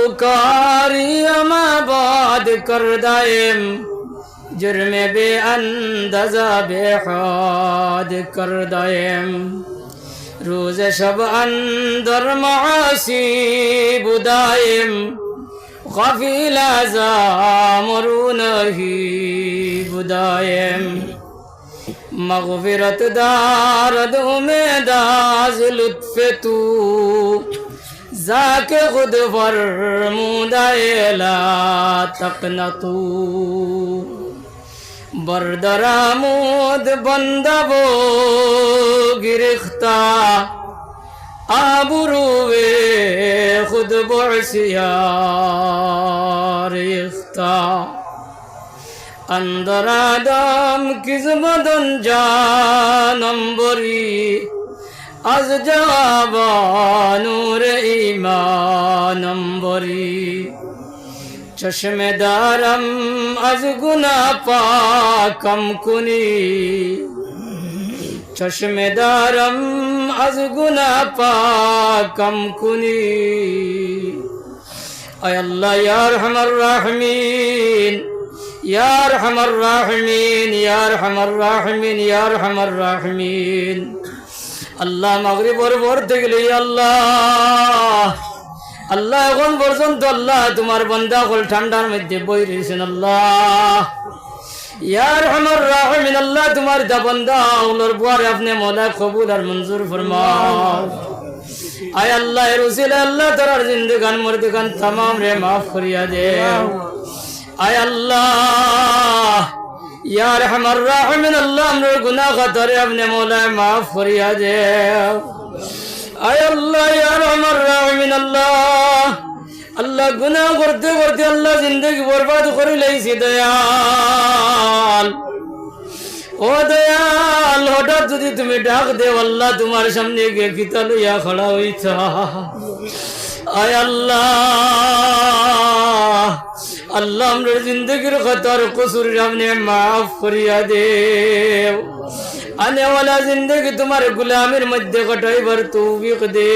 पुकारी अमाबाद कर दायम जुर्म बे अंदाजा बेहाद कर दायम روز شب اندر معاصی بدایم غفیل ازامرو نهی بدایم مغفرت دارد امید از لطف تو যাকে খুদ ফরমুদায়লা তকনতু বরদরামুদ বন্দব গিরিখতা আবরুবে খুদ বর্ষিয়ারিখতা অন্দরাদম কিসমদন জানম্বরী আজ জবানুর ইমানম্বরি চশমেদারম আজ গুনা পাকম কুনি চশমেদারম আজ গুনা পাকম কুনি আল্লাহ, ইয়ার হামার রাহমিন, ইয়ার হামার রাহমিন, ইয়ার হামার রাহমিন, ইয়ার হামার রাহমিন। আল্লাহ মাগরিবর বর থেকে আল্লাহ। আল্লাহ এখন পর্যন্ত, আল্লাহ তোমার বন্দা হল ঠান্ডার মধ্যে বই রয়েছেন, আল্লাহ। ইয়ার আমার রাহমিন, আল্লাহ তোমার দা বন্দা হলোর বুয়ারে আপনি মোলা কবুল আর মঞ্জুর ফরমাও আয় আল্লাহ এর উসিলে আল্লাহ তোরার জিন্দগান, মর্দিগান তামাম রে মাফ করিয়া দে। আয় আল্লাহ। ইয়ার আমার রাহমিন, আল্লাহ আমরা গুনাহ খাতরে আপনি মোলা মাফ করিয়া দে আয় আল্লাহ ইয়ার আমার রাহমিন, আল্লাহ। আল্লাহ গুনাহ করতে করতে আল্লাহ জিন্দগি বরবাদ করে লাইছি, দয়াল। ও দয়াল, হঠাৎ যদি তুমি ডাক দেও, আল্লাহ তোমার সামনে গিয়ে কিতা লইয়া খড়া হইতা আয় আল্লাহ আল্লাহ আমরা জিন্দগির খতর কসুর সামনে মাফ করিয়া দে। আনেওয়ালা জিন্দগি তোমার গুলামের মধ্যে কটাইবার তৌফিক দে।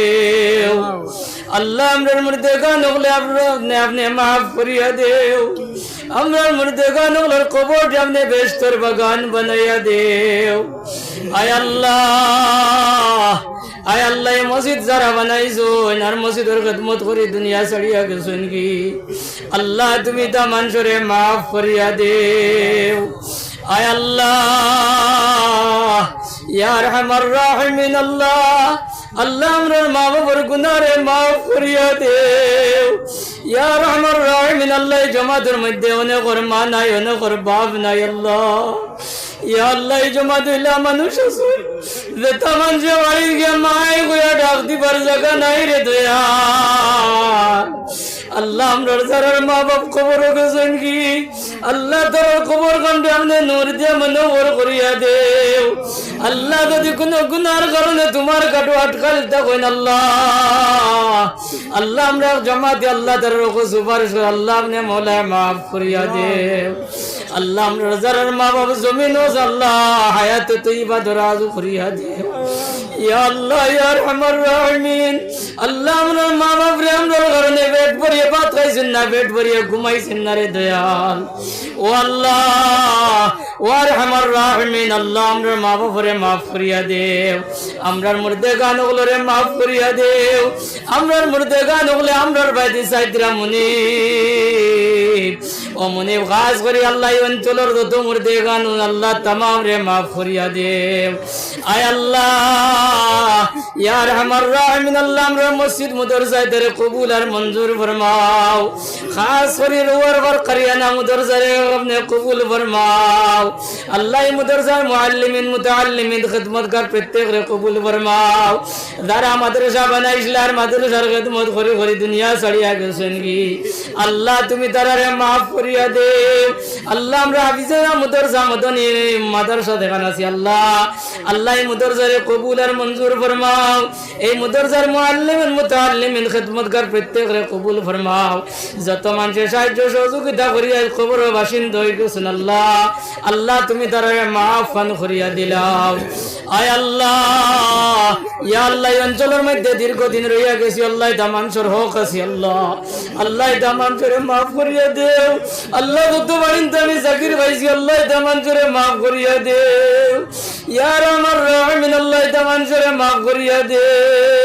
আল্লাহ আমরার মধ্যে গান হলে আপনি আপনি মাফ করিয়া দে। আমরার মধ্যে গান হলার কবর আপনি বেশ তোর বাগান বানাইয়া দে। আয় আল্লাহ আল্লাহ মসজিদ যারা বানাইছো আর মসজিদের খেদমত করি দুনিয়া ছাড়িয়া গেছেন কি? আল্লাহ, তুমি তা মানুষরে মাফ করিয়া দেও। আয় আল্লাহ ইয়ার হামার রাহমিন, আল্লাহ আল্লাহ আমরার মা বাবার গুনারে মাফ করিয়া দেও। ইয়ার হামার রাহমিন, আল্লাহ জমাতের মধ্যে অনেক ওর মা নাই অনেক ওর বাপ নাই, আল্লাহ। আল্লাহ জমা গিয়ে নাই রে মা বাপ কি? আল্লাহ যদি কোনো গুনার কারণে তোমার কাটো আটকাল, তখন আল্লাহ আল্লাহ আমরা জমা দিয়ে আল্লাহ তার সুপারিশ আল্লাহ মৌলায় মাফ করিয়া দেও। আল্লাহ আমরা যারার মা বাপ জমিন আল্লাহ হায়াতে তুই বা দরাজ করিয়া দেও ইয়া আল্লাহ আমার রাহমিন। আল্লাহ আমরা মা বাপ রে আমরা কারণে পেট ভরিয়ে ভাত না পেট ভরিয়ে ঘুমাইছেন না রে দয়াল। ও আল্লাহ, ও রাহমিন, আল্লাহ আমরা মা বাপরে মাফ করিয়া দেও। আমরার মুর্দে গান রে মাফ করিয়া দেও। আমরার মুর্দে গান ওগুলো আমরার বাইতে সাইদরা মুনি। মুনি করি, আল্লাহ অঞ্চলের যত আল্লাহ রে মাফ করিয়া আয় আল্লাহ ইয়ার আমার আল্লাহ মসজিদ তেরে কবুল আর মঞ্জুর ফরমাও। খাস করে রোয়ার বার করিয়ানা মুদরসারে আপনি কবুল ফরমাও। আল্লাহ মুআল্লিমিন, মুতাআল্লিমিন খিদমত কর প্রত্যেক রে কবুল ফরমাও। যারা মাদ্রাসা মাদ্রাসার খিদমত করে করে দুনিয়া ছাড়িয়া গেছেন কি? আল্লাহ তুমি তারারে মাফ করিয়া দে। আল্লাহ, আমরা হাফিজে মুদরজা মদনী মাদ্রাসা দেখান আছি আল্লাহ। আল্লাহ, এই কবুল আর মঞ্জুর ফরমাও। এই মুআল্লিমিন, মুতাআল্লিমিন খিদমতগার কবুল ফরমাও। যত সাহায্য, সহযোগিতা করিয়া কবর আল্লাহ। আল্লাহ, তুমি তারা মাফ ফান করিয়া দিলাও। আয় আল্লাহ, ইয়া আল্লাহ অঞ্চলের মধ্যে দীর্ঘদিন রইয়া গেছি, আল্লাহ দামানসর হোক আছি, আল্লাহ। আল্লাহ মাফ করিয়া দেও। আল্লাহ কত বাড়িন আমি জাকির ভাইছি আল্লাহ দামানসরে মাফ করিয়া দেও। ইয়ার আমার রহমিন আল্লাহ দামানসরে মাফ করিয়া দেও।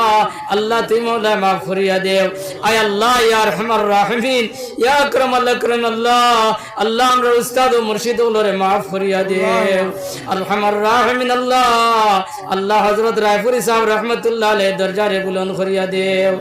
আল্লাহ তুই মৌলা মাফ করিয়া দেও। আয় আল্লাহ ইয়ার রহমান রাহমিন, ইয়া আকরাম আল্লাহ আকরাম, আল্লাহ আল্লাহ আমরা উস্তাদ ও মুর্শিদ হলোরে মাফ করিয়া দেও। আলহামার রাহমিন, আল্লাহ আল্লাহ হযরত রায়পুরি সাহেব রহমতুল্লাহ আলাইহি দরজারে বুলন্দ করিয়া দেও।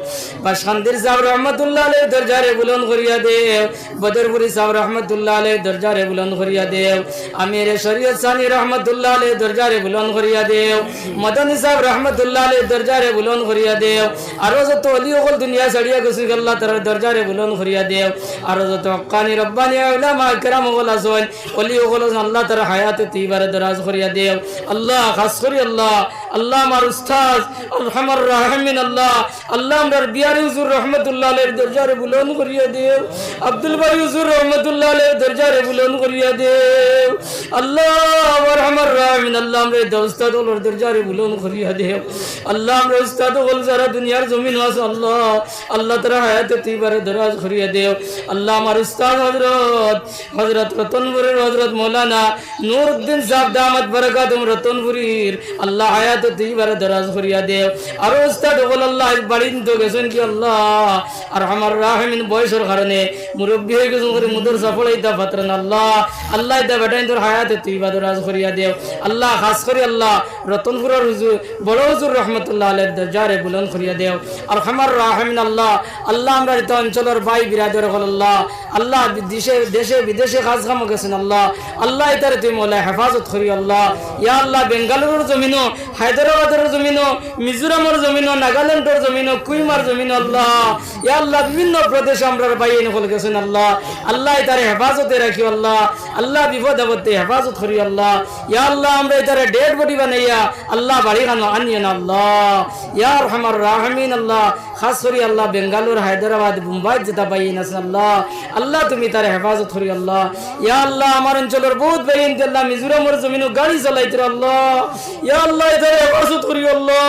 বাসখান্দির সাহেব রহমতুল্লাহ আলাইহি দরজারে বুলন্দ করিয়া দেও। বদরপুরি সাহেব রহমতুল্লাহ আলাইহি দরজারে বুলন্দ করিয়া দেও। আমির শরীয়ত সানি রহমতুল্লাহ আলাইহি দরজারে বুলন্দ করিয়া দেও। মদনী সাহেব রহমতুল্লাহ আলাইহি দরজারে বুলন্দ করিয়া দেও। আরও যত অলি অকল দুনিয়া ছাড়িয়া গেছে গেল্লা তার দরজারে বুলন করিয়া দেও। আরও যত অক্কানি রব্বানি আউলা মা কেরাম অকল আসন অলি অকল আল্লাহ তার হায়াতে তিবারে দরাজ করিয়া দেও। আল্লাহ, খাস করি আল্লাহ। আল্লাহ আমার উস্তাদ আলহামার রাহমিন আল্লাহ আল্লাহ আমরার বিয়ারি হুজুর রহমতুল্লাহ আলের দরজারে বুলন্দ করিয়া দেও, আব্দুল বাড়ি হুজুর রহমতুল্লাহ আলের দরজারে বুলন্দ করিয়া দেও, আল্লাহ আমার আমার রাহমিন আল্লাহ আমরা দোস্তাদ ওলর দরজারে বুলন্দ করিয়া দেও, আল্লাহ আমরা উস্তাদ ওল যারা দুনিয়ার জমিন আছে, আল্লাহ আল্লাহ তারা হায়াতে তিবারে দরাজ করিয়া দেও, আল্লাহ আমার উস্তাদ হজরত হজরত রতনপুরের হজরত মৌলানা নুরউদ্দিন সাহেব দামত বরকাতুম রতনপুরীর, আল্লাহ হায়াতে তিবারে দরাজ করিয়া দেও। আর উস্তাদ ওল আল্লাহ বাড়িন তো গেছেন কি আল্লাহ? আর আমার রাহমিন বয়সের কারণে মুরব্বী হয়ে গেছেন করে মুদর সফল ইতা পাত্রন আল্লাহ। আল্লাহ ইতা বেটাইন তোর হায়াতে তিবা দরাজ করিয়া দেও। আল্লাহ, খাস করি আল্লাহ রতনপুরের হুজুর, বড় হুজুর রহমতুল্লাহ আলের দরজারে বুলন করিয়া দেও। আর আমার রাহমিন আল্লাহ আল্লাহ আমরা এটা অঞ্চলের ভাই বিরাজর হল আল্লাহ। আল্লাহ দেশে দেশে, বিদেশে কাজ কাম গেছেন আল্লাহ। আল্লাহ এটারে তুই মোলা হেফাজত করি আল্লাহ। ইয়া আল্লাহ, বেঙ্গালুরুর জমিনও হায়দ্রাবাদের জমিন মিজোরামের জমিন নাগাল্যান্ডের জমিন কুইমার জমিন আল্লাহ। ইয়া আল্লাহ, বিভিন্ন প্রদেশে আমরা ভাই হল গেছেন আল্লাহ। আল্লাহ তার হেফাজতে রাখি আল্লাহ। আল্লাহ বিপদ আপদে হেফাজত করি আল্লাহ। ইয়া আল্লাহ, আমরা তার ডেড বডি বানাইয়া আল্লাহ বাড়ি খানো আনিয়ে আল্লাহ। ইয়ার হামার রাহমিন আল্লাহ। খাস করি আল্লাহ, বেঙ্গালুর, হায়দ্রাবাদ, মুম্বাই যেটা আছে আল্লাহ আল্লাহ তুমি তার হেফাজত করি আল্লাহ। ইয়া আল্লাহ, আমার অঞ্চলের বহুত বাইন আল্লাহ মিজোরামের জমিন গাড়ি চালাইতে আল্লাহ। ইয়া আল্লাহ এটারে হেফাজত করি আল্লাহ।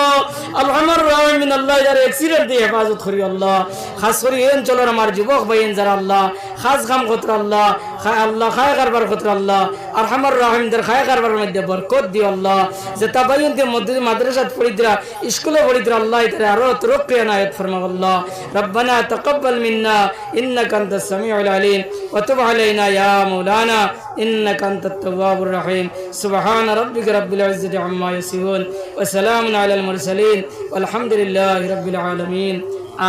আলহামার রাহমিন আল্লাহ যারা অ্যাক্সিডেন্ট দিয়ে হেফাজত করি আল্লাহ। খাস করে এই অঞ্চলের আমার যুবক বাইন যারা আল্লাহ, খাস কাম করতে আল্লাহ। খায় আল্লাহ খায় কারবার করতে আল্লাহ আর আমার রাহিমদের খায় কারবার মধ্যে বরকত দিও আল্লাহ যে তাবাইনদের মধ্যে মাদ্রাসাত পড়িতরা স্কুলে পড়িতরা আল্লাহ ইতারে আরো তরক্কি আনায়াত ফরমা আল্লাহ ربنا تقبل منا انك انت السميع العليم وتب علينا يا مولانا انك انت التواب الرحيم سبحان ربك رب العزه عما يصفون وسلام على المرسلين والحمد لله رب العالمين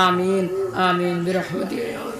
آمين آمين برحمتك يا